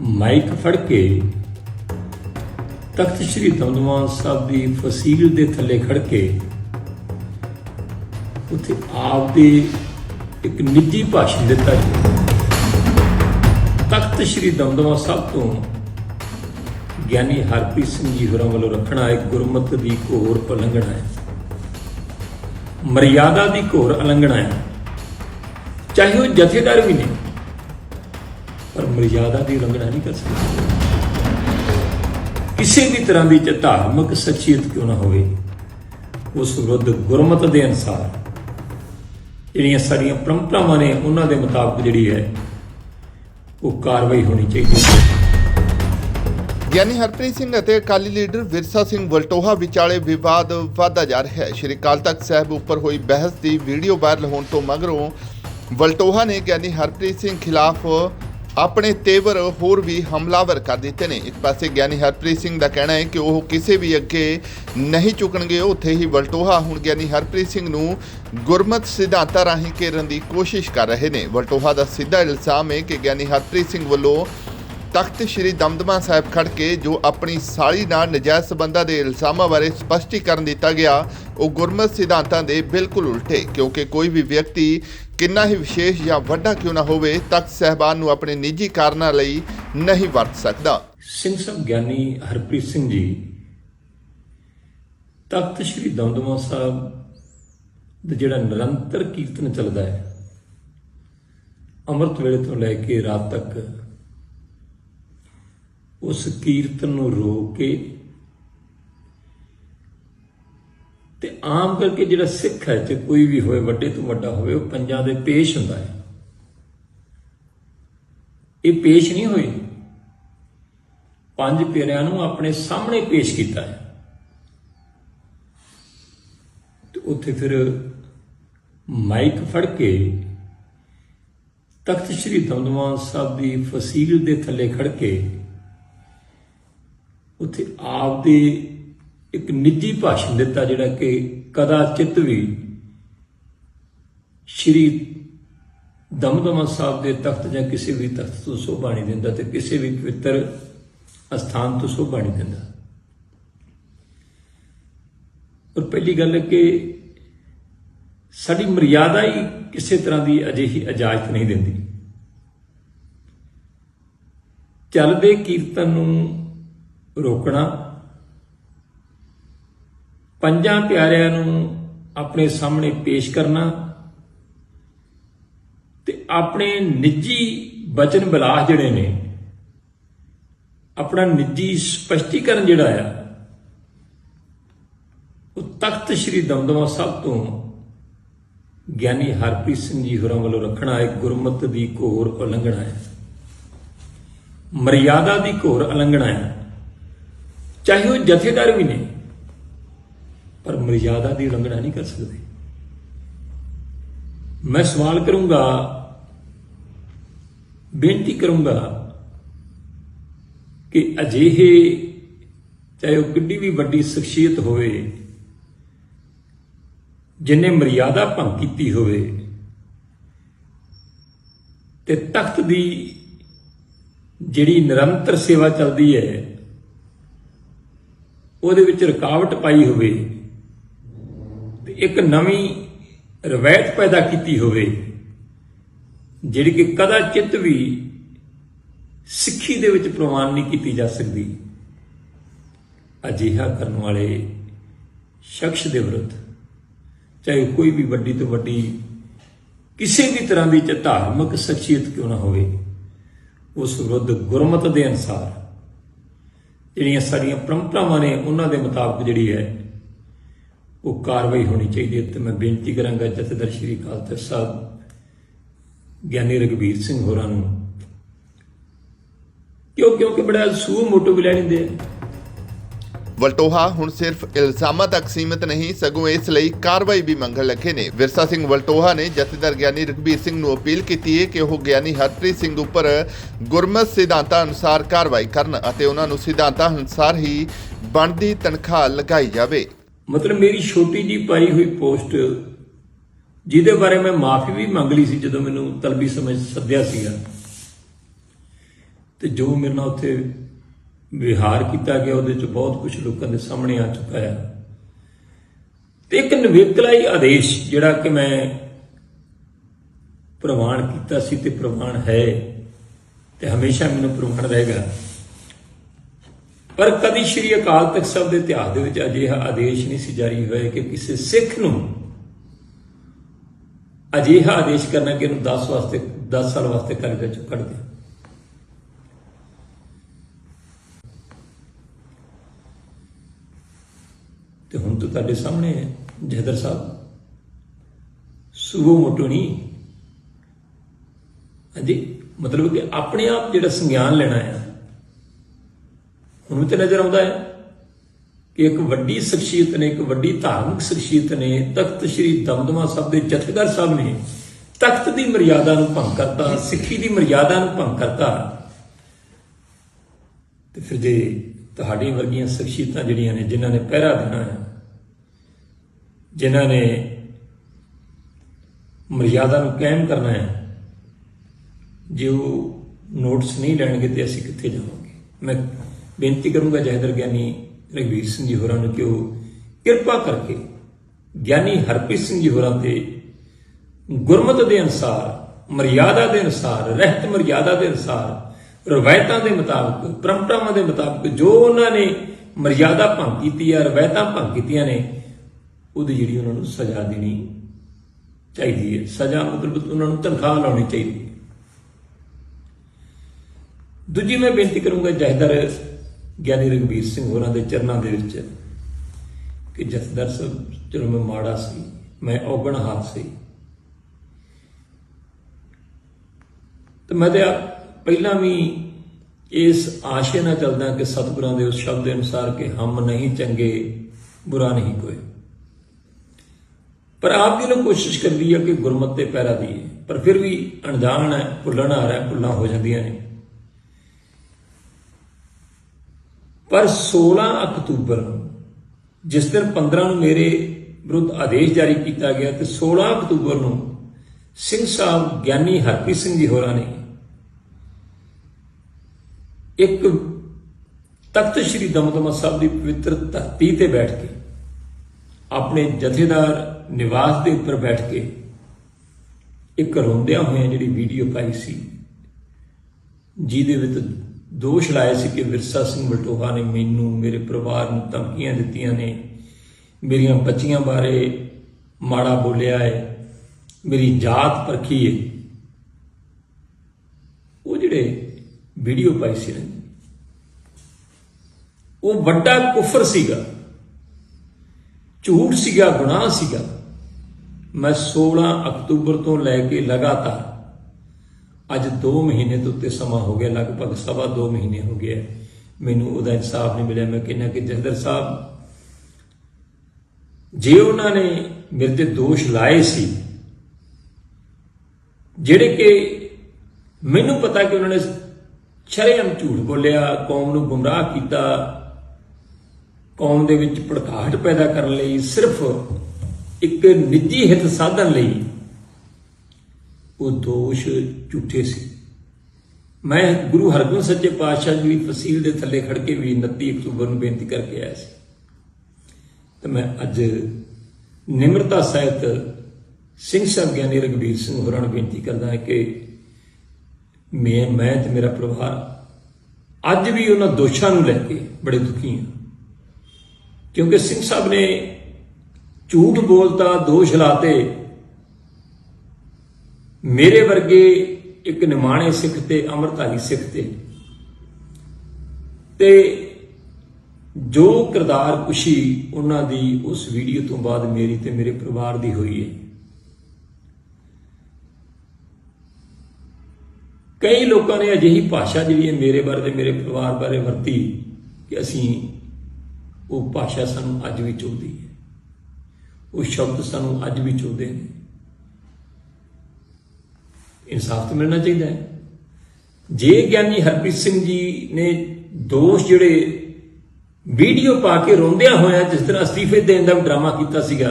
Mic ਫੜ ਕੇ ਤਖਤ ਸ੍ਰੀ ਦਮਦਮਾ ਸਾਹਿਬ ਦੀ ਫਸੀਲ ਦੇ ਥੱਲੇ ਖੜ ਕੇ ਉੱਥੇ ਆਪ ਦੇ ਇੱਕ ਨਿੱਜੀ ਭਾਸ਼ਣ ਦਿੱਤਾ ਤਖਤ ਸ੍ਰੀ ਦਮਦਮਾ ਸਾਹਿਬ ਤੋਂ ਗਿਆਨੀ ਹਰਪ੍ਰੀਤ ਸਿੰਘ ਜੀ ਹੋਰਾਂ ਵੱਲੋਂ ਰੱਖਣਾ ਇੱਕ ਗੁਰਮਤ ਦੀ ਘੋਰ ਉਲੰਘਣਾ ਹੈ। ਮਰਿਆਦਾ ਦੀ ਘੋਰ ਉਲੰਘਣਾ ਹੈ। ਚਾਹੇ ਉਹ ਜਥੇਦਾਰ ਵੀ ਨੇ ਪਰ ਮਰਿਆਦਾ ਦੀ ਉਲੰਘਣਾ ਨਹੀਂ ਕਰ ਸਕਦੇ। ਕਿਸੇ ਵੀ ਤਰ੍ਹਾਂ ਦੀ ਚ ਧਾਰਮਿਕ ਸ਼ਖਸੀਅਤ ਕਿਉਂ ਨਾ ਹੋਵੇ, ਉਸ ਵਿਰੁੱਧ ਗੁਰਮਤਿ ਦੇ ਅਨਸਾਰ ਜਿਹੜੀਆਂ ਸਾਡੀਆਂ ਪਰੰਪਰਾਵਾਂ ਨੇ, ਉਹਨਾਂ ਦੇ ਮੁਤਾਬਕ ਜਿਹੜੀ ਹੈ, ਉਹ ਕਾਰਵਾਈ ਹੋਣੀ ਚਾਹੀਦੀ ਹੈ। ਗਿਆਨੀ ਹਰਪ੍ਰੀਤ ਸਿੰਘ ਅਤੇ ਅਕਾਲੀ ਲੀਡਰ ਵਿਰਸਾ ਸਿੰਘ ਵਲਟੋਹਾ ਵਿਚਾਲੇ ਵਿਵਾਦ ਵਧਦਾ ਜਾ ਰਿਹਾ ਹੈ। ਸ਼੍ਰੀ ਅਕਾਲ ਤਖਤ ਸਾਹਿਬ ਉੱਪਰ ਹੋਈ ਬਹਿਸ ਦੀ ਵੀਡੀਓ ਵਾਇਰਲ ਹੋਣ ਤੋਂ ਮਗਰੋਂ ਵਲਟੋਹਾ ਨੇ ਗਿਆਨੀ ਹਰਪ੍ਰੀਤ ਸਿੰਘ ਖਿਲਾਫ ਆਪਣੇ ਤੇਵਰ ਹੋਰ ਵੀ ਹਮਲਾਵਰ ਕਰ ਦਿੱਤੇ ਨੇ। ਇੱਕ ਪਾਸੇ ਗਿਆਨੀ ਹਰਪ੍ਰੀਤ ਸਿੰਘ ਦਾ ਕਹਿਣਾ ਹੈ ਕਿ ਉਹ ਕਿਸੇ ਵੀ ਅੱਗੇ ਨਹੀਂ ਝੁਕਣਗੇ। ਉੱਥੇ ਹੀ ਵਲਟੋਹਾ। ਹੁਣ ਗਿਆਨੀ ਹਰਪ੍ਰੀਤ ਸਿੰਘ ਨੂੰ ਗੁਰਮਤ ਸਿਧਾਂਤਾਂ ਰਾਹੀਂ ਘੇਰਨ ਦੀ ਕੋਸ਼ਿਸ਼ ਕਰ ਰਹੇ ਨੇ। ਵਲਟੋਹਾ ਦਾ ਸਿੱਧਾ ਇਲਜ਼ਾਮ ਹੈ ਕਿ ਗਿਆਨੀ ਹਰਪ੍ਰੀਤ ਸਿੰਘ ਵੱਲੋਂ ਤਖਤ ਸ੍ਰੀ ਦਮਦਮਾ ਸਾਹਿਬ ਖੜ ਕੇ ਜੋ ਆਪਣੀ ਸਾਲੀ ਨਾਲ ਨਜਾਇਜ਼ ਸਬੰਧਾਂ ਦੇ ਇਲਜ਼ਾਮਾਂ ਬਾਰੇ ਸਪਸ਼ਟੀਕਰਨ ਦਿੱਤਾ ਗਿਆ, ਉਹ ਗੁਰਮਤ ਸਿਧਾਂਤਾਂ ਦੇ ਬਿਲਕੁਲ ਉਲਟੇ, ਕਿਉਂਕਿ ਕੋਈ ਵੀ ਵਿਅਕਤੀ ਕਿੰਨਾ ਹੀ ਵਿਸ਼ੇਸ਼ ਜਾਂ ਵੱਡਾ ਕਿਉਂ ਨਾ ਹੋਵੇ, ਤਖਤ ਸਹਿਬਾਨ ਨੂੰ ਆਪਣੇ ਨਿੱਜੀ ਕਾਰਨਾਂ ਲਈ ਨਹੀਂ ਵਰਤ ਸਕਦਾ। ਸਿੰਘ ਸਾਹਿਬ, ਗਿਆਨੀ ਹਰਪ੍ਰੀਤ ਸਿੰਘ ਜੀ, ਤਖਤ ਸ੍ਰੀ ਦਮਦਮਾ ਸਾਹਿਬ ਦਾ ਜਿਹੜਾ ਨਿਰੰਤਰ ਕੀਰਤਨ ਚੱਲਦਾ ਹੈ, ਅੰਮ੍ਰਿਤ ਵੇਲੇ ਤੋਂ ਲੈ ਕੇ ਰਾਤ ਤੱਕ, ਉਸ ਕੀਰਤਨ ਨੂੰ ਰੋਕ ਕੇ ਤੇ ਆਮ ਕਰਕੇ ਜਿਹੜਾ ਸਿੱਖ ਹੈ ਤੇ ਕੋਈ ਵੀ ਹੋਵੇ, ਵੱਡੇ ਤੋਂ ਵੱਡਾ ਹੋਵੇ, ਉਹ ਪੰਜਾਂ ਦੇ ਪੇਸ਼ ਹੁੰਦਾ ਹੈ। ਇਹ ਪੇਸ਼ ਨਹੀਂ ਹੋਈ ਪੰਜ ਪਿਆਰਿਆਂ ਨੂੰ ਆਪਣੇ ਸਾਹਮਣੇ ਪੇਸ਼ ਕੀਤਾ ਹੈ। ਤੇ ਉੱਥੇ ਫਿਰ ਮਾਈਕ ਫੜ ਕੇ ਤਖਤ ਸ੍ਰੀ ਦਮਦਮਾ ਸਾਹਿਬ ਦੀ ਫਸੀਲ ਦੇ ਥੱਲੇ ਖੜ ਕੇ ਉੱਥੇ ਆਪ ਦੇ ਇੱਕ ਨਿੱਜੀ ਭਾਸ਼ਣ ਦਿੱਤਾ ਜਿਹੜਾ ਕਿ ਕਦਾਚਿੱਤ ਵੀ ਸ਼੍ਰੀ ਦਮਦਮਾ ਸਾਹਿਬ ਦੇ ਤਖਤ ਜਾਂ ਕਿਸੇ ਵੀ ਤਖਤ ਤੋਂ ਸ਼ੋਭਾ ਨਹੀਂ ਦਿੰਦਾ ਤੇ ਕਿਸੇ ਵੀ ਪਵਿੱਤਰ ਅਸਥਾਨ ਤੋਂ ਸ਼ੋਭਾ ਨਹੀਂ ਦਿੰਦਾ। ਔਰ ਪਹਿਲੀ ਗੱਲ ਹੈ ਕਿ ਸਾਡੀ ਮਰਿਆਦਾ ਹੀ ਕਿਸੇ ਤਰ੍ਹਾਂ ਦੀ ਅਜਿਹੀ ਇਜਾਜ਼ਤ ਨਹੀਂ ਦਿੰਦੀ। ਚੱਲਦੇ ਕੀਰਤਨ ਨੂੰ ਰੋਕਣਾ ਪੰਜਾਂ ਪਿਆਰਿਆਂ ਨੂੰ ਆਪਣੇ ਸਾਹਮਣੇ ਪੇਸ਼ ਕਰਨਾ ਤੇ ਆਪਣੇ ਨਿੱਜੀ ਬਚਨ ਬਿਲਾਸ ਜਿਹੜੇ ਨੇ, ਆਪਣਾ ਨਿੱਜੀ ਸਪਸ਼ਟੀਕਰਨ ਜਿਹੜਾ ਆ, ਉਹ ਤਖਤ ਸ੍ਰੀ ਦਮਦਮਾ ਸਾਹਿਬ ਤੋਂ ਗਿਆਨੀ ਹਰਪ੍ਰੀਤ ਸਿੰਘ ਜੀ ਹੋਰਾਂ ਵੱਲੋਂ ਰੱਖਣਾ ਹੈ, ਗੁਰਮਤ ਦੀ ਘੋਰ ਉਲੰਘਣਾ ਹੈ। ਮਰਿਆਦਾ ਦੀ ਘੋਰ ਉਲੰਘਣਾ ਹੈ। ਚਾਹੇ ਉਹ ਜਥੇਦਾਰ ਵੀ ਨੇ ਪਰ ਮਰਿਆਦਾ ਦੀ ਉਲੰਘਣਾ ਨਹੀਂ ਕਰ ਸਕਦੇ। ਮੈਂ ਸਵਾਲ ਕਰੂੰਗਾ, ਬੇਨਤੀ ਕਰੂੰਗਾ ਕਿ ਅਜਿਹੇ, ਚਾਹੇ ਉਹ ਕਿੱਡੀ ਵੀ ਵੱਡੀ ਸ਼ਖਸੀਅਤ ਹੋਵੇ, ਜਿਨੇ ਮਰਿਆਦਾ ਭੰਗ ਕੀਤੀ ਹੋਵੇ, ਤੇ ਤਖਤ ਦੀ ਜਿਹੜੀ ਨਿਰੰਤਰ ਸੇਵਾ ਚੱਲਦੀ ਹੈ, ਉਹਦੇ ਵਿੱਚ ਰੁਕਾਵਟ ਪਾਈ ਹੋਵੇ ਇੱਕ ਨਵੀਂ ਰਵਾਇਤ ਪੈਦਾ ਕੀਤੀ ਹੋਵੇ, ਜਿਹੜੀ ਕਿ ਕਦਾ ਚਿੱਤ ਵੀ ਸਿੱਖੀ ਦੇ ਵਿੱਚ ਪ੍ਰਵਾਨ ਨਹੀਂ ਕੀਤੀ ਜਾ ਸਕਦੀ, ਅਜਿਹਾ ਕਰਨ ਵਾਲੇ ਸ਼ਖਸ ਦੇ ਵਿਰੁੱਧ, ਚਾਹੇ ਕੋਈ ਵੀ ਵੱਡੀ ਤੋਂ ਵੱਡੀ ਕਿਸੇ ਵੀ ਤਰ੍ਹਾਂ ਦੀ ਧਾਰਮਿਕ ਸ਼ਖਸੀਅਤ ਕਿਉਂ ਨਾ ਹੋਵੇ, ਉਸ ਵਿਰੁੱਧ ਗੁਰਮਤ ਦੇ ਅਨਸਾਰ ਜਿਹੜੀਆਂ ਸਾਡੀਆਂ ਪਰੰਪਰਾਵਾਂ ਨੇ ਉਹਨਾਂ ਦੇ ਮੁਤਾਬਕ ਜਿਹੜੀ ਹੈ ਉਹ ਕਾਰਵਾਈ ਹੋਣੀ ਚਾਹੀਦੀ ਹੈ ਤੇ ਮੈਂ ਬੇਨਤੀ ਕਰਾਂਗਾ ਜਥੇਦਾਰ ਸ਼੍ਰੀ ਅਕਾਲ ਤਖਤ ਸਾਹਿਬ, ਗਿਆਨੀ ਰਗਵੀਰ ਸਿੰਘ ਹੋਰਾਂ ਨੂੰ। ਕਿਉਂ ਕਿਉਂਕਿ ਬੜਾ ਸੂ ਮੋਟੋ ਵੀ ਲੈ ਵਲਟੋਹਾ ਹੁਣ ਸਿਰਫ ਇਲਜ਼ਾਮਾਂ ਤੱਕ ਸੀਮਿਤ ਨਹੀਂ, ਸਗੋਂ ਇਸ ਲਈ ਕਾਰਵਾਈ ਵੀ ਮੰਗਣ ਲੱਗੇ ਨੇ। ਵਿਰਸਾ ਸਿੰਘ ਵਲਟੋਹਾ ਨੇ ਜਥੇਦਾਰ ਗਿਆਨੀ ਰਘਬੀਰ ਸਿੰਘ ਨੂੰ ਅਪੀਲ ਕੀਤੀ ਹੈ ਕਿ ਉਹ ਗਿਆਨੀ ਹਰਪ੍ਰੀਤ ਸਿੰਘ ਉੱਪਰ ਗੁਰਮਤ ਸਿਧਾਂਤਾਂ ਅਨੁਸਾਰ ਕਾਰਵਾਈ ਕਰਨ ਅਤੇ ਉਹਨਾਂ ਨੂੰ ਸਿਧਾਂਤਾਂ ਅਨੁਸਾਰ ਹੀ ਬਣਦੀ ਤਨਖਾਹ ਲਗਾਈ ਜਾਵੇ। ਮਤਲਬ ਮੇਰੀ ਛੋਟੀ ਜੀ ਪਾਈ ਹੋਈ ਪੋਸਟ, ਜਿਹਦੇ ਬਾਰੇ ਮੈਂ ਮਾਫੀ ਵੀ ਮੰਗ ਲਈ ਸੀ ਜਦੋਂ ਮੈਨੂੰ ਤਲਬੀ ਸਮਝ ਸੱਦਿਆ ਸੀਗਾ। ਤੇ ਜੋ ਮੇਰੇ ਨਾਲ ਉੱਥੇ ਵਿਹਾਰ ਕੀਤਾ ਗਿਆ, ਉਹਦੇ ਚ ਬਹੁਤ ਕੁਝ ਲੋਕਾਂ ਦੇ ਸਾਹਮਣੇ ਆ ਚੁੱਕਾ ਹੈ। ਤੇ ਇੱਕ ਨਿਵੇਕਲਾਈ ਆਦੇਸ਼, ਜਿਹੜਾ ਕਿ ਮੈਂ ਪ੍ਰਵਾਨ ਕੀਤਾ ਸੀ ਤੇ ਪ੍ਰਵਾਨ ਹੈ, ਤੇ ਹਮੇਸ਼ਾ ਮੈਨੂੰ ਪ੍ਰਵਾਨ ਰਹੇਗਾ। ਪਰ ਕਦੀ ਸ਼੍ਰੀ ਅਕਾਲ ਤਖਤ ਸਾਹਿਬ ਦੇ ਇਤਿਹਾਸ ਦੇ ਵਿੱਚ ਅਜਿਹਾ ਆਦੇਸ਼ ਨਹੀਂ ਸੀ ਜਾਰੀ ਹੋਇਆ ਕਿ ਕਿਸੇ ਸਿੱਖ ਨੂੰ ਅਜਿਹਾ ਆਦੇਸ਼ ਕਰਨਾ ਕਿ ਇਹਨੂੰ 10 ਵਾਸਤੇ 10 ਸਾਲ ਵਾਸਤੇ ਕਰਜ਼ਾ ਚੋਂ ਕੱਢ ਦੇ ਤੇ ਹੁਣ ਤਾਂ ਤੁਹਾਡੇ ਸਾਹਮਣੇ ਹੈ, ਜਹਦਰ ਸਾਹਿਬ। ਸੁਗੋ ਮੋਟੋ ਨਹੀਂ। ਹਾਂਜੀ, ਮਤਲਬ ਕਿ ਆਪਣੇ ਆਪ ਜਿਹੜਾ ਸੰਗਿਆਨ ਲੈਣਾ ਹੈ ਹੁਣ ਵੀ ਨਜ਼ਰ ਆਉਂਦਾ ਹੈ ਕਿ ਇੱਕ ਵੱਡੀ ਸ਼ਖਸੀਅਤ ਨੇ, ਇੱਕ ਵੱਡੀ ਧਾਰਮਿਕ ਸ਼ਖਸੀਅਤ ਨੇ ਤਖਤ ਸ੍ਰੀ ਦਮਦਮਾ ਸਾਹਿਬ ਦੇ ਜਥੇਦਾਰ ਸਾਹਿਬ ਨੇ ਤਖਤ ਦੀ ਮਰਿਆਦਾ ਨੂੰ ਭੰਗ ਕਰਤਾ, ਸਿੱਖੀ ਦੀ ਮਰਿਆਦਾ ਨੂੰ ਭੰਗ ਕਰਤਾ। ਤੇ ਫਿਰ ਜੇ ਤੁਹਾਡੀ ਵਰਗੀਆਂ ਸ਼ਖਸੀਅਤਾਂ ਜਿਹੜੀਆਂ ਨੇ, ਜਿਨ੍ਹਾਂ ਨੇ ਪਹਿਰਾ ਦੇਣਾ ਹੈ, ਜਿਨ੍ਹਾਂ ਨੇ ਮਰਿਆਦਾ ਨੂੰ ਕਾਇਮ ਕਰਨਾ ਹੈ, ਜੇ ਉਹ ਨੋਟਸ ਨਹੀਂ ਲੈਣਗੇ ਤੇ ਅਸੀਂ ਕਿੱਥੇ ਜਾਵਾਂਗੇ? ਮੈਂ ਬੇਨਤੀ ਕਰੂੰਗਾ ਜਹਦਰ ਗਿਆਨੀ ਰਘਵੀਰ ਸਿੰਘ ਜੀ ਹੋਰਾਂ ਨੂੰ ਕਿ ਉਹ ਕਿਰਪਾ ਕਰਕੇ ਗਿਆਨੀ ਹਰਪ੍ਰੀਤ ਸਿੰਘ ਜੀ ਹੋਰਾਂ ਤੇ ਗੁਰਮਤ ਦੇ ਅਨੁਸਾਰ, ਮਰਿਆਦਾ ਦੇ ਅਨੁਸਾਰ, ਰਹਿਤ ਮਰਿਆਦਾ ਦੇ ਅਨੁਸਾਰ, ਰਵਾਇਤਾਂ ਦੇ ਮੁਤਾਬਕ, ਪਰੰਪਰਾਵਾਂ ਦੇ ਮੁਤਾਬਕ ਜੋ ਉਹਨਾਂ ਨੇ ਮਰਿਆਦਾ ਭੰਗ ਕੀਤੀ ਹੈ ਰਵਾਇਤਾਂ ਭੰਗ ਕੀਤੀਆਂ ਨੇ, ਉਹਦੀ ਜਿਹੜੀ ਉਹਨਾਂ ਨੂੰ ਸਜ਼ਾ ਦੇਣੀ ਚਾਹੀਦੀ ਹੈ। ਸਜ਼ਾ ਮਤਲਬ ਉਹਨਾਂ ਨੂੰ ਤਨਖਾਹ ਲਾਉਣੀ ਚਾਹੀਦੀ ਹੈ। ਦੂਜੀ ਮੈਂ ਬੇਨਤੀ ਕਰੂੰਗਾ ਜਹਦਰ ਗਿਆਨੀ ਰਘਬੀਰ ਸਿੰਘ ਹੋਰਾਂ ਦੇ ਚਰਨਾਂ ਦੇ ਵਿੱਚ ਕਿ ਜਥੇਦਾਰ ਸਾਹਿਬ ਚਲੋ ਮੈਂ ਮਾੜਾ ਸੀ, ਮੈਂ ਔਗਣ ਹਾਰ ਸੀ। ਤੇ ਮੈਂ ਤੇ ਪਹਿਲਾਂ ਵੀ ਇਸ ਆਸ਼ੇ ਨਾਲ ਚੱਲਦਾ ਕਿ ਸਤਿਗੁਰਾਂ ਦੇ ਉਸ ਸ਼ਬਦ ਦੇ ਅਨੁਸਾਰ ਕਿ ਹਮ ਨਹੀਂ ਚੰਗੇ, ਬੁਰਾ ਨਹੀਂ ਕੋਈ। ਪਰ ਆਪ ਜੀ ਨੂੰ ਕੋਸ਼ਿਸ਼ ਕਰਦੀ ਹੈ ਕਿ ਗੁਰਮਤਿ ਤੇ ਪੈਰਾ ਦੀਏ, ਪਰ ਫਿਰ ਵੀ ਅਣਜਾਣ ਹੈ, ਭੁੱਲਣ ਆ ਰਿਹਾ ਭੁੱਲਾਂ ਹੋ ਜਾਂਦੀਆਂ ਨੇ। ਪਰ 16 ਅਕਤੂਬਰ ਨੂੰ ਜਿਸ ਦਿਨ 15 ਨੂੰ ਮੇਰੇ ਵਿਰੁੱਧ ਆਦੇਸ਼ ਜਾਰੀ ਕੀਤਾ ਗਿਆ ਤੇ 16 ਅਕਤੂਬਰ ਨੂੰ ਸਿੰਘ ਸਾਹਿਬ ਗਿਆਨੀ ਹਰਪ੍ਰੀਤ ਸਿੰਘ ਜੀ ਹੋਰਾਂ ਨੇ ਇੱਕ ਤਖਤ ਸ੍ਰੀ ਦਮਦਮਾ ਸਾਹਿਬ ਦੀ ਪਵਿੱਤਰ ਧਰਤੀ ਤੇ ਬੈਠ ਕੇ, ਆਪਣੇ ਜਥੇਦਾਰ ਨਿਵਾਸ ਦੇ ਉੱਪਰ ਬੈਠ ਕੇ ਇੱਕ ਰੋਂਦਿਆਂ ਹੋਇਆਂ ਜਿਹੜੀ ਵੀਡੀਓ ਪਾਈ ਸੀ, ਜਿਹਦੇ ਵਿੱਚ ਦੋਸ਼ ਲਾਏ ਸੀ ਕਿ ਵਿਰਸਾ ਸਿੰਘ ਬਲਟੋਹਾ ਨੇ ਮੈਨੂੰ, ਮੇਰੇ ਪਰਿਵਾਰ ਨੂੰ ਧਮਕੀਆਂ ਦਿੱਤੀਆਂ ਨੇ। ਮੇਰੀਆਂ ਬੱਚੀਆਂ ਬਾਰੇ ਮਾੜਾ ਬੋਲਿਆ ਹੈ ਮੇਰੀ ਜਾਤ ਪਰਖੀ ਹੈ ਉਹ ਜਿਹੜੇ ਵੀਡੀਓ ਪਾਈ ਸੀ ਨਾ ਉਹ ਵੱਡਾ ਕੁਫਰ ਸੀਗਾ। ਝੂਠ ਸੀਗਾ, ਗੁਨਾਹ ਸੀਗਾ। ਮੈਂ 16 ਅਕਤੂਬਰ ਤੋਂ ਲੈ ਕੇ ਲਗਾਤਾਰ ਅੱਜ 2 ਮਹੀਨੇ ਤੋਂ ਉੱਤੇ ਸਮਾਂ ਹੋ ਗਿਆ, ਲਗਭਗ ਸਵਾ 2 ਮਹੀਨੇ ਹੋ ਗਏ ਮੈਨੂੰ ਉਹਦਾ ਇਨਸਾਫ ਨਹੀਂ ਮਿਲਿਆ। ਮੈਂ ਕਹਿੰਦਾ ਕਿ ਜਹਦਰ ਸਾਹਿਬ, ਜੇ ਉਹਨਾਂ ਨੇ ਮੇਰੇ ਤੇ ਦੋਸ਼ ਲਾਏ ਸੀ, ਜਿਹੜੇ ਕਿ ਮੈਨੂੰ ਪਤਾ ਕਿ ਉਹਨਾਂ ਨੇ ਸ਼ਰੇਆਮ ਝੂਠ ਬੋਲਿਆ, ਕੌਮ ਨੂੰ ਗੁੰਮਰਾਹ ਕੀਤਾ, ਕੌਮ ਦੇ ਵਿੱਚ ਭੜਕਾਹਟ ਪੈਦਾ ਕਰਨ ਲਈ ਸਿਰਫ ਇੱਕ ਨਿੱਜੀ ਹਿੱਤ ਸਾਧਨ ਲਈ ਉਹ ਦੋਸ਼ ਝੂਠੇ ਸੀ। ਮੈਂ ਗੁਰੂ ਹਰਗੋਬਿੰਦ ਸੱਚੇ ਪਾਤਸ਼ਾਹ ਜੀ ਦੀ ਫਸੀਲ ਦੇ ਥੱਲੇ ਖੜ ਕੇ ਵੀ 29 ਅਕਤੂਬਰ ਨੂੰ ਬੇਨਤੀ ਕਰਕੇ ਆਇਆ ਸੀ। ਤੇ ਮੈਂ ਅੱਜ ਨਿਮਰਤਾ ਸਹਿਤ ਸਿੰਘ ਸਾਹਿਬ ਗਿਆਨੀ ਰਘਬੀਰ ਸਿੰਘ ਹੋਰਾਂ ਨੂੰ ਬੇਨਤੀ ਕਰਦਾ ਹਾਂ ਕਿ ਮੈਂ ਮੈਂ ਤੇ ਮੇਰਾ ਪਰਿਵਾਰ ਅੱਜ ਵੀ ਉਹਨਾਂ ਦੋਸ਼ਾਂ ਨੂੰ ਲੈ ਕੇ ਬੜੇ ਦੁਖੀ ਹਾਂ। ਕਿਉਂਕਿ ਸਿੰਘ ਸਾਹਿਬ ਨੇ ਝੂਠ ਬੋਲਤਾ, ਦੋਸ਼ ਲਾਤੇ ਮੇਰੇ ਵਰਗੇ ਇੱਕ ਨਿਮਾਣੇ ਸਿੱਖ ਤੇ ਅੰਮ੍ਰਿਤਧਾਰੀ ਸਿੱਖ ਤੇ। ਤੇ ਜੋ ਕਿਰਦਾਰ ਖੁਸ਼ੀ ਉਹਨਾਂ ਦੀ ਉਸ ਵੀਡੀਓ ਤੋਂ ਬਾਅਦ ਮੇਰੀ ਤੇ ਮੇਰੇ ਪਰਿਵਾਰ ਦੀ ਹੋਈ ਹੈ। ਕਈ ਲੋਕਾਂ ਨੇ ਅਜਿਹੀ ਭਾਸ਼ਾ ਜਿਹੜੀ ਹੈ ਮੇਰੇ ਬਾਰੇ ਤੇ ਮੇਰੇ ਪਰਿਵਾਰ ਬਾਰੇ ਵਰਤੀ ਕਿ ਅਸੀਂ ਉਹ ਭਾਸ਼ਾ ਸਾਨੂੰ ਅੱਜ ਵੀ ਚੁਭਦੀ ਹੈ। ਉਹ ਸ਼ਬਦ ਸਾਨੂੰ ਅੱਜ ਵੀ ਚੁਭਦੇ ਨੇ। ਇਨਸਾਫ ਤਾਂ ਮਿਲਣਾ ਚਾਹੀਦਾ ਹੈ। ਜੇ ਗਿਆਨੀ ਹਰਪ੍ਰੀਤ ਸਿੰਘ ਜੀ ਨੇ ਦੋਸ਼ ਜਿਹੜੇ ਵੀਡੀਓ ਪਾ ਕੇ ਰੋਂਦਿਆਂ ਹੋਇਆ ਜਿਸ ਤਰ੍ਹਾਂ ਅਸਤੀਫੇ ਦੇਣ ਦਾ ਡਰਾਮਾ ਕੀਤਾ ਸੀਗਾ,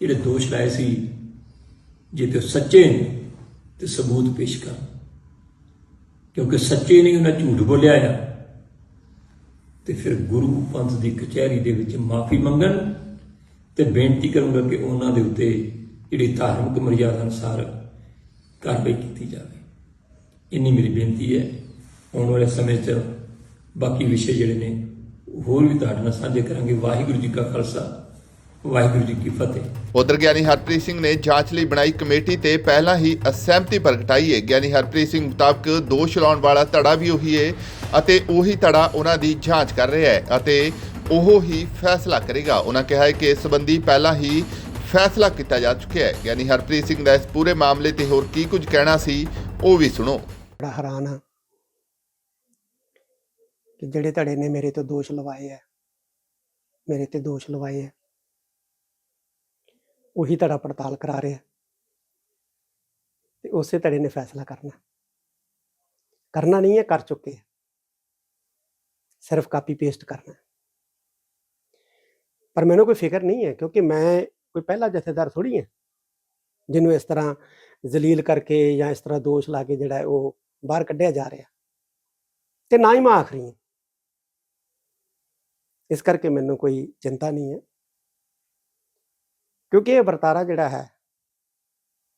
ਜਿਹੜੇ ਦੋਸ਼ ਲਾਏ ਸੀ, ਜੇ ਤੇ ਉਹ ਸੱਚੇ ਨੇ ਤੇ ਸਬੂਤ ਪੇਸ਼ ਕਰਨ ਕਿਉਂਕਿ ਸੱਚੇ ਨਹੀਂ ਉਹਨਾਂ ਝੂਠ ਬੋਲਿਆ ਆ। ਤੇ ਫਿਰ ਗੁਰੂ ਪੰਥ ਦੀ ਕਚਹਿਰੀ ਦੇ ਵਿੱਚ ਮਾਫੀ ਮੰਗਣ ਤੇ ਬੇਨਤੀ ਕਰੂੰਗਾ ਕਿ ਉਹਨਾਂ ਦੇ ਉੱਤੇ ਜਿਹੜੀ ਧਾਰਮਿਕ ਮਰਜ਼ਾਦਾ ਅਨੁਸਾਰ ਕਾਰਵਾਈ ਕੀਤੀ ਜਾਵੇ। ਇੰਨੀ ਮੇਰੀ ਬੇਨਤੀ ਹੈ, ਆਉਣ ਵਾਲੇ ਸਮੇਂ 'ਚ ਬਾਕੀ ਵਿਸ਼ੇ ਜਿਹੜੇ ਨੇ, ਹੋਰ ਵੀ ਤੁਹਾਡੇ ਨਾਲ ਸਾਂਝੇ ਕਰਾਂਗੇ। ਵਾਹਿਗੁਰੂ ਜੀ ਕਾ ਖਾਲਸਾ, ਵਾਹਿਗੁਰੂ ਜੀ ਕੀ ਫਤਿਹ। ਉਧਰ ਗਿਆਨੀ ਹਰਪ੍ਰੀਤ ਸਿੰਘ ਨੇ ਜਾਂਚ ਲਈ ਬਣਾਈ ਕਮੇਟੀ ਤੇ ਪਹਿਲਾਂ ਹੀ ਅਸਹਿਮਤੀ ਪ੍ਰਗਟਾਈ ਹੈ। ਗਿਆਨੀ ਹਰਪ੍ਰੀਤ ਸਿੰਘ ਮੁਤਾਬਕ ਦੋਸ਼ ਲਾਉਣ ਵਾਲਾ ਧੜਾ ਵੀ ਉਹੀ ਹੈ ਅਤੇ ਉਹੀ ਧੜਾ ਉਹਨਾਂ ਦੀ ਜਾਂਚ ਕਰ ਰਿਹਾ ਹੈ ਅਤੇ ਉਹ ਹੀ ਫੈਸਲਾ ਕਰੇਗਾ। ਉਹਨਾਂ ਕਿਹਾ ਹੈ ਕਿ ਇਸ ਸੰਬੰਧੀ ਪਹਿਲਾਂ ਹੀ ਫੈਸਲਾ ਕੀਤਾ ਜਾ ਚੁੱਕਿਆ ਹੈ। ਗਿਆਨੀ ਹਰਪ੍ਰੀਤ ਸਿੰਘ ਦਾ ਇਸ ਪੂਰੇ ਮਾਮਲੇ ਤੇ ਹੋਰ ਕੀ ਕੁਝ ਕਹਿਣਾ ਸੀ, ਉਹ ਵੀ ਸੁਣੋ। ਬੜਾ ਹੈਰਾਨ ਹਾਂ ਕਿ ਜਿਹੜੇ ਧੜੇ ਨੇ ਮੇਰੇ ਤੋਂ ਦੋਸ਼ ਲਵਾਏ ਹੈ, ਮੇਰੇ ਤੇ ਦੋਸ਼ ਲਵਾਏ ਹੈ, ਉਹੀ ਧੜਾ ਪੜਤਾਲ ਕਰਾ ਰਿਹਾ ਤੇ ਉਸੇ ਧੜੇ ਨੇ ਫੈਸਲਾ ਕਰਨਾ। ਕਰਨਾ ਨਹੀਂ ਹੈ, ਕਰ ਚੁੱਕੇ ਹੈ। ਸਿਰਫ ਕਾਪੀ ਪੇਸਟ ਕਰਨਾ ਪਰ ਮੈਨੂੰ ਕੋਈ ਫਿਕਰ ਨਹੀਂ ਹੈ, ਕਿਉਂਕਿ ਮੈਂ ਕੋਈ ਪਹਿਲਾ ਜਥੇਦਾਰ ਥੋੜੀ ਹਾਂ? ਜਿਹਨੂੰ ਇਸ ਤਰ੍ਹਾਂ ਜ਼ਲੀਲ ਕਰਕੇ ਜਾਂ ਇਸ ਤਰ੍ਹਾਂ ਦੋਸ਼ ਲਾ ਕੇ ਜਿਹੜਾ ਉਹ ਬਾਹਰ ਕੱਢਿਆ ਜਾ ਰਿਹਾ। ਤੇ ਨਾ ਹੀ ਮੈਂ ਆਖਰੀ ਹਾਂ। ਇਸ ਕਰਕੇ ਮੈਨੂੰ ਕੋਈ ਚਿੰਤਾ ਨਹੀਂ ਹੈ। ਕਿਉਂਕਿ ਇਹ ਵਰਤਾਰਾ ਜਿਹੜਾ ਹੈ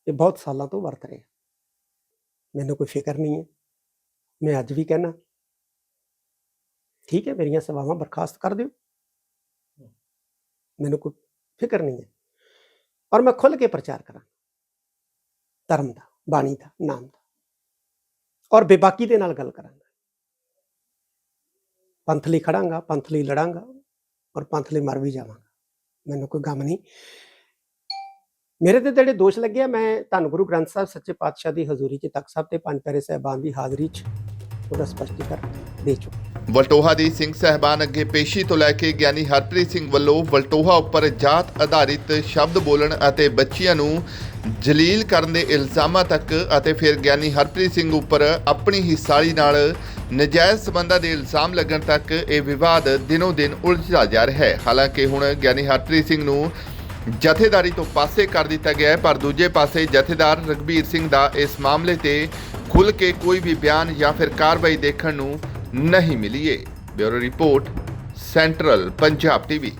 ਇਹ ਬਹੁਤ ਸਾਲਾਂ ਤੋਂ ਵਰਤ ਰਿਹਾ। ਮੈਨੂੰ ਕੋਈ ਫਿਕਰ ਨਹੀਂ ਹੈ। ਮੈਂ ਅੱਜ ਵੀ ਕਹਿਣਾ ਠੀਕ ਹੈ ਮੇਰੀਆਂ ਸੇਵਾਵਾਂ ਬਰਖਾਸਤ ਕਰ ਦਿਓ। ਮੈਨੂੰ ਕੋਈ ਫਿਕਰ ਨਹੀਂ ਹੈ। ਔਰ ਮੈਂ ਖੁੱਲ ਕੇ ਪ੍ਰਚਾਰ ਕਰਾਂ। ਧਰਮ ਦਾ, ਬਾਣੀ ਦਾ, ਨਾਮ ਦਾ। ਔਰ ਬੇਬਾਕੀ ਦੇ ਨਾਲ ਗੱਲ ਕਰਾਂਗਾ। ਪੰਥ ਲਈ ਖੜਾਂਗਾ, ਪੰਥ ਲਈ ਲੜਾਂਗਾ ਔਰ ਪੰਥ ਲਈ ਮਰ ਵੀ ਜਾਵਾਂਗਾ। ਮੈਨੂੰ ਕੋਈ ਗਮ ਨਹੀਂ। ਮੇਰੇ ਤੇ ਜਿਹੜੇ ਦੋਸ਼ ਲੱਗਿਆ ਮੈਂ ਧੰਨ ਗੁਰੂ ਗ੍ਰੰਥ ਸਾਹਿਬ, ਸੱਚੇ ਪਾਤਸ਼ਾਹ ਦੀ ਹਜ਼ੂਰੀ 'ਚ, ਤਖਤ ਸਾਹਿਬ ਤੇ ਪੰਜ ਪਿਆਰੇ ਸਾਹਿਬਾਨ ਦੀ ਹਾਜ਼ਰੀ 'ਚ ਉਹਦਾ ਸਪਸ਼ਟੀਕਰਨ ਦੇ ਚੁੱਕਾ ਵਲਟੋਹਾ ਦੀ ਸਿੰਘ ਸਹਿਬਾਨ ਅੱਗੇ ਪੇਸ਼ੀ ਤੋਂ ਲੈ ਕੇ ਗਿਆਨੀ ਹਰਪ੍ਰੀਤ ਸਿੰਘ ਵੱਲੋਂ ਵਲਟੋਹਾ ਉੱਪਰ ਜਾਤ ਆਧਾਰਿਤ ਸ਼ਬਦ ਬੋਲਣ ਅਤੇ ਬੱਚੀਆਂ ਨੂੰ ਜਲੀਲ ਕਰਨ ਦੇ ਇਲਜ਼ਾਮਾਂ ਤੱਕ ਅਤੇ ਫਿਰ ਗਿਆਨੀ ਹਰਪ੍ਰੀਤ ਸਿੰਘ ਉੱਪਰ ਆਪਣੀ ਹੀ ਨਾਲ ਨਜਾਇਜ਼ ਸਬੰਧਾਂ ਦੇ ਇਲਜ਼ਾਮ ਲੱਗਣ ਤੱਕ ਇਹ ਵਿਵਾਦ ਦਿਨੋ ਦਿਨ ਉਲਝਦਾ ਜਾ ਰਿਹਾ ਹੈ। ਹਾਲਾਂਕਿ ਹੁਣ ਗਿਆਨੀ ਹਰਪ੍ਰੀਤ ਸਿੰਘ ਨੂੰ ਜਥੇਦਾਰੀ ਤੋਂ ਪਾਸੇ ਕਰ ਦਿੱਤਾ ਗਿਆ ਹੈ, ਪਰ ਦੂਜੇ ਪਾਸੇ ਜਥੇਦਾਰ ਰਗਬੀਰ ਸਿੰਘ ਦਾ ਇਸ ਮਾਮਲੇ ਤੇ ਖੁੱਲ ਕੇ ਕੋਈ ਵੀ ਬਿਆਨ ਜਾਂ ਫਿਰ ਕਾਰਵਾਈ ਦੇਖਣ ਨੂੰ ਨਹੀਂ ਮਿਲੀ ਹੈ bureau report, central Punjab TV.